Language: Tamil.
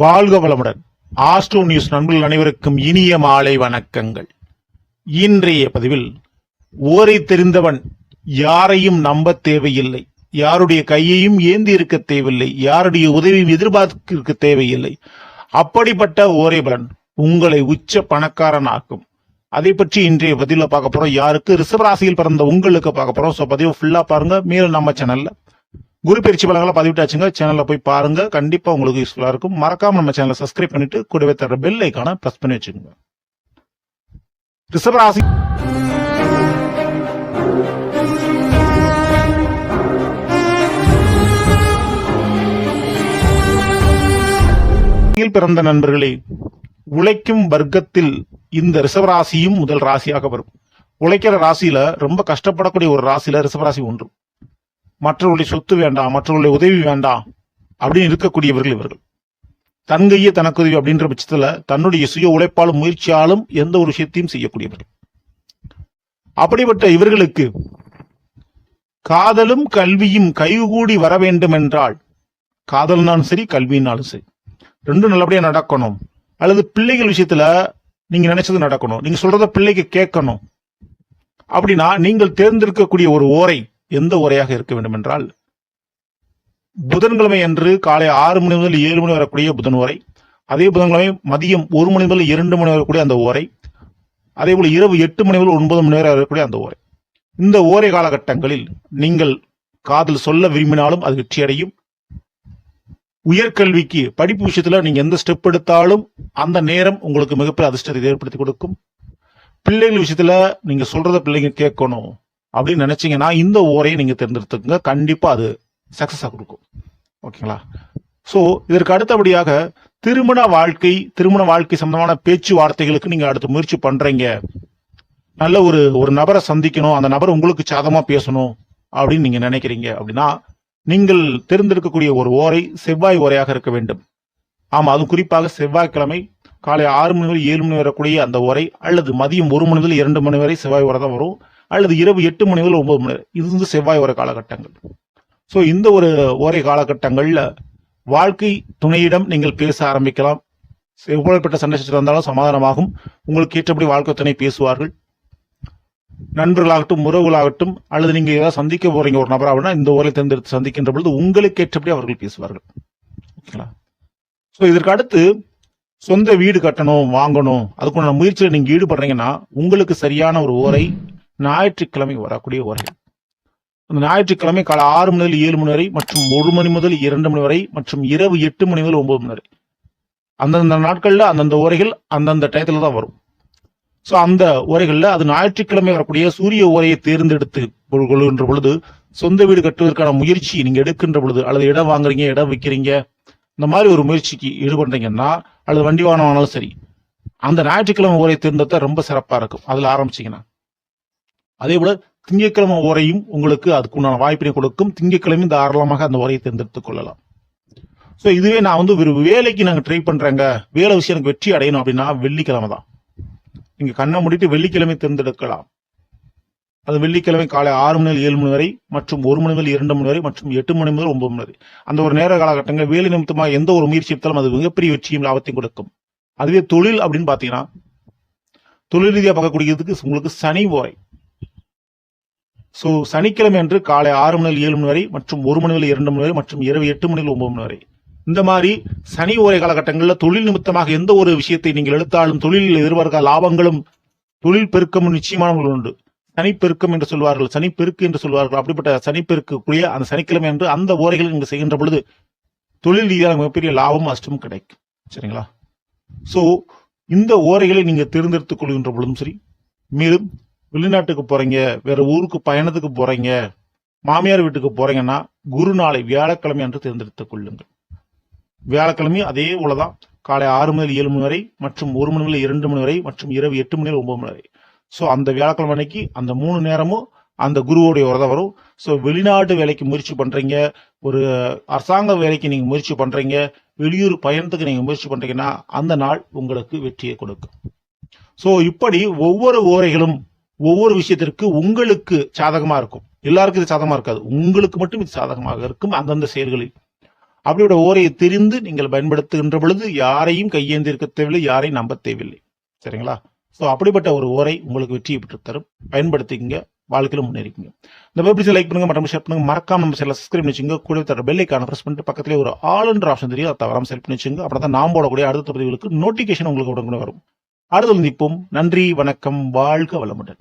வாழ்க வளமுடன். ஆஸ்ட்ரோ நியூஸ் நண்பர்கள் அனைவருக்கும் இனிய மாலை வணக்கங்கள். இன்றைய பதிவில் ஓரை தெரிந்தவன் யாரையும் நம்ப தேவையில்லை. யாருடைய கையையும் ஏந்தி இருக்க தேவையில்லை. யாருடைய உதவியும் எதிர்பார்க்க தேவையில்லை. அப்படிப்பட்ட ஓரை பலன் உங்களை உச்ச பணக்காரனாக்கும். அதை பற்றி இன்றைய பதிவில் பார்க்க போறோம். யாருக்கு? ரிசவராசியில் பிறந்த உங்களுக்கு பார்க்க போறோம். ஸோ பதிவு ஃபுல்லா பாருங்க. மேலும் நம்ம சேனல்ல குரு பயிற்சி பலங்களை பதிவிட்டாச்சுங்க. சேனல்ல போய் பாருங்க. கண்டிப்பா உங்களுக்கு யூஸ்ஃபுல்லா இருக்கும். மறக்காம நம்ம சேனலை சப்ஸ்கிரைப் பண்ணிட்டு கூடவே தர பெல் ஐக்கான பிரஸ் பண்ணி வச்சுக்கோங்க. ரிஷபராசி பிறந்த நண்பர்களே உழைக்கும் வர்க்கத்தில் இந்த ரிஷபராசியும் முதல் ராசியாக வரும். உழைக்கிற ராசியில ரொம்ப கஷ்டப்படக்கூடிய ஒரு ராசியில ரிஷபராசி ஒன்று. மற்றவர்களுடைய சொத்து வேண்டாம் மற்றவர்களுடைய உதவி வேண்டாம் அப்படின்னு இருக்கக்கூடியவர்கள் இவர்கள். தன் கையே தனக்கு உதவி அப்படின்ற பட்சத்துல தன்னுடைய சுய உழைப்பாலும் முயற்சியாலும் எந்த ஒரு விஷயத்தையும் செய்யக்கூடியவர்கள். அப்படிப்பட்ட இவர்களுக்கு காதலும் கல்வியும் கைகூடி வர வேண்டும் என்றால் காதல்னாலும் சரி கல்வினாலும் சரி ரெண்டும் நல்லபடியாக நடக்கணும். அல்லது பிள்ளைகள் விஷயத்துல நீங்க நினைச்சது நடக்கணும். நீங்க சொல்றத பிள்ளைக்கு கேட்கணும். அப்படின்னா நீங்கள் தேர்ந்தெடுக்கக்கூடிய ஒரு ஓரை எந்த உரையாக இருக்க வேண்டும் என்றால் புதன்கிழமை அன்று காலை ஆறு மணி முதல் ஏழு மணி வரக்கூடிய புதன் உரை அதே புதன்கிழமை மதியம் ஒரு மணி முதல் இரண்டு மணி வரக்கூடிய அந்த ஓரை அதே போல் இரவு எட்டு மணி முதல் ஒன்பது மணி வரை வரக்கூடிய அந்த ஓரை இந்த ஓரை காலகட்டங்களில் நீங்கள் காதல் சொல்ல விரும்பினாலும் அது வெற்றியடையும் உயர்கல்விக்கு படிப்பு விஷயத்தில் நீங்கள் எந்த ஸ்டெப் எடுத்தாலும் அந்த நேரம் உங்களுக்கு மிகப்பெரிய அதிர்ஷ்டத்தை ஏற்படுத்தி கொடுக்கும். பிள்ளைகள் விஷயத்தில் நீங்கள் சொல்கிறத பிள்ளைங்க கேட்கணும். அப்படின்னு நினைச்சீங்கன்னா இந்த ஓரையை நீங்க தேர்ந்தெடுத்துக்கங்க. கண்டிப்பா அது சக்சஸா கொடுக்கும். ஓகேங்களா? சோ இதற்கு அடுத்தபடியாக திருமண வாழ்க்கை திருமண வாழ்க்கை சம்பந்தமான பேச்சுவார்த்தைகளுக்கு நீங்க அடுத்து முயற்சி பண்றீங்க. நல்ல ஒரு ஒரு நபரை சந்திக்கணும் அந்த நபர் உங்களுக்கு சாதமா பேசணும் அப்படின்னு நீங்க நினைக்கிறீங்க அப்படின்னா நீங்கள் தேர்ந்தெடுக்கக்கூடிய ஒரு ஓரை செவ்வாய் ஓரையாக இருக்க வேண்டும். ஆமா அது குறிப்பாக செவ்வாய்க்கிழமை காலை ஆறு மணி முதல் ஏழு மணி வரக்கூடிய அந்த ஓரை அல்லது மதியம் ஒரு மணி முதல் இரண்டு மணி வரை செவ்வாய் ஓரை தான் வரும். அல்லது இரவு எட்டு மணி முதல் ஒன்பது மணி இது வந்து செவ்வாய் ஓரை காலகட்டங்கள். ஸோ இந்த ஒரு ஓரை காலகட்டங்களில் வாழ்க்கை துணையிடம் நீங்கள் பேச ஆரம்பிக்கலாம். எவ்வளவுப்பட்ட சண்டை சச்சரவு இருந்தாலும் சமாதானமாகும். உங்களுக்கு ஏற்றபடி வாழ்க்கை துணை பேசுவார்கள். நண்பர்களாகட்டும் உறவுகளாகட்டும் அல்லது நீங்கள் ஏதாவது சந்திக்க போறீங்க ஒரு நபர் அப்படின்னா இந்த ஊரை தேர்ந்தெடுத்து சந்திக்கின்ற பொழுது உங்களுக்கு ஏற்றபடி அவர்கள் பேசுவார்கள். ஓகேங்களா? ஸோ இதற்கு அடுத்து சொந்த வீடு கட்டணும் வாங்கணும் அதுக்குண்டான முயற்சியில் நீங்கள் ஈடுபடுறீங்கன்னா உங்களுக்கு சரியான ஒரு ஓரை ஞாயிற்றுக்கிழமை வரக்கூடிய உரைகள் அந்த ஞாயிற்றுக்கிழமை காலை ஆறு மணி முதல் ஏழு மணி வரை மற்றும் ஒரு மணி முதல் இரண்டு மணி வரை மற்றும் இரவு எட்டு மணி முதல் ஒன்பது மணி வரை. அந்தந்த நாட்களில் அந்தந்த உரைகள் அந்தந்த டயத்தில் தான் வரும். ஸோ அந்த உரைகளில் அது ஞாயிற்றுக்கிழமை வரக்கூடிய சூரிய உரையை தேர்ந்தெடுத்து கொள்கின்ற பொழுது சொந்த வீடு கட்டுவதற்கான முயற்சி நீங்கள் எடுக்கின்ற பொழுது அல்லது இடம் வாங்குறீங்க இடம் விற்கிறீங்க இந்த மாதிரி ஒரு முயற்சிக்கு ஈடுபடுறீங்கன்னா அல்லது வண்டி வாகனம் வாங்கினாலும் சரி அந்த ஞாயிற்றுக்கிழமை உரையை தேர்ந்தெடுத்தால் ரொம்ப சிறப்பாக இருக்கும். அதில் ஆரம்பிச்சீங்கன்னா. அதே போல திங்கட்கிழமை உரையும் உங்களுக்கு அதுக்குண்டான வாய்ப்பினை கொடுக்கும். திங்கட்கிழமை தாராளமாக அந்த உரையை தேர்ந்தெடுத்துக் கொள்ளலாம். ஸோ இதுவே நான் வந்து ஒரு வேலைக்கு நாங்கள் ட்ரை பண்றேங்க. வேலை விஷயம் எனக்கு வெற்றி அடையணும் அப்படின்னா வெள்ளிக்கிழமை தான். நீங்க கண்ணை மூடிட்டு வெள்ளிக்கிழமை தேர்ந்தெடுக்கலாம். அது வெள்ளிக்கிழமை காலை ஆறு மணி முதல் ஏழு மணி வரை மற்றும் ஒரு மணி முதல் இரண்டு மணி வரை மற்றும் எட்டு மணி முதல் ஒன்பது மணி வரை. அந்த ஒரு நேர காலகட்டங்கள் வேலை நிமித்தமாக எந்த ஒரு முயற்சி எடுத்தாலும் அது மிகப்பெரிய வெற்றியும் லாபத்தையும் கொடுக்கும். அதுவே தொழில் அப்படின்னு பார்த்தீங்கன்னா தொழில் ரீதியாக பார்க்கக்கூடியதுக்கு உங்களுக்கு சனி ஓரை. ஸோ சனிக்கிழமை அன்று காலை ஆறு மணி ஏழு மணி வரை மற்றும் ஒரு மணி இரண்டு மணி வரை மற்றும் இரவு எட்டு மணியில் ஒன்பது மணி வரை. இந்த மாதிரி சனி ஓரை காலகட்டங்களில் தொழில் நிமித்தமாக எந்த ஒரு விஷயத்தை நீங்கள் எடுத்தாலும் தொழிலில் எதிர்பார்க்க லாபங்களும் தொழில் பெருக்கமும் நிச்சயமானவர்கள் உண்டு. சனிப்பெருக்கம் என்று சொல்வார்கள் சனிப்பெருக்கு என்று சொல்வார்கள். அப்படிப்பட்ட சனிப்பெருக்கக்கூடிய அந்த சனிக்கிழமை என்று அந்த ஓரைகளை நீங்கள் செய்கின்ற பொழுது தொழில் ரீதியான மிகப்பெரிய லாபம் அஷ்டமும் கிடைக்கும். சரிங்களா? ஸோ இந்த ஓரைகளை நீங்கள் தேர்ந்தெடுத்துக் கொள்கின்ற பொழுதும் சரி மேலும் வெளிநாட்டுக்கு போறீங்க வேற ஊருக்கு பயணத்துக்கு போறீங்க மாமியார் வீட்டுக்கு போறீங்கன்னா குரு நாளை வியாழக்கிழமை என்று தேர்ந்தெடுத்துக் கொள்ளுங்கள். வியாழக்கிழமை அதே போலதான். காலை ஆறு முதல் ஏழு மணி வரை மற்றும் ஒரு மணி முதல் இரண்டு மணி வரை மற்றும் இரவு எட்டு மணி முதல் ஒன்பது மணி வரை. ஸோ அந்த வியாழக்கிழமை அன்னைக்கு அந்த மூணு நேரமும் அந்த குருவோடைய உரதம் வரும். ஸோ வெளிநாட்டு வேலைக்கு முயற்சி பண்றீங்க ஒரு அரசாங்க வேலைக்கு நீங்க முயற்சி பண்றீங்க வெளியூர் பயணத்துக்கு நீங்க முயற்சி பண்றீங்கன்னா அந்த நாள் உங்களுக்கு வெற்றியை கொடுக்கும். ஸோ இப்படி ஒவ்வொரு ஓரைகளும் ஒவ்வொரு விஷயத்திற்கு உங்களுக்கு சாதகமா இருக்கும். எல்லாருக்கும் இது சாதகமா இருக்காது. உங்களுக்கு மட்டும் இது சாதகமாக இருக்கும் அந்தந்த செயல்களில். அப்படியோட ஓரையை தெரிந்து நீங்கள் பயன்படுத்துகின்ற பொழுது யாரையும் கையேந்தி இருக்க தேவையில்லை யாரையும் நம்ப தேவையில்லை. சரிங்களா? ஸோ அப்படிப்பட்ட ஒரு ஓரை உங்களுக்கு வெற்றியை பெற்று தரும் பயன்படுத்திக்கங்க வாழ்க்கையில முன்னேறிக்குங்க. இந்த வெப்சைட் லைக் பண்ணுங்க மற்றும் ஷேர் பண்ணுங்க. மறக்காம நம்ம சேனல் சப்ஸ்கிரைப் பண்ணிச்சுங்க கூட தர பெல் ஐக்கான பிரஸ் பண்ணிட்டு பக்கத்துலேயே ஒரு ஆளுன்ற ஆப்ஷன் தெரியும். அதை தவறாம செலக்ட் பண்ணிச்சுங்க அப்புறம் தான் நாம் போடக்கூடிய அடுத்த பதிவுகளுக்கு நோட்டிஃபிகேஷன் உங்களுக்கு உடனே வரும். அடுத்து நிற்போம் நன்றி வணக்கம் வாழ்க வளமுடன்.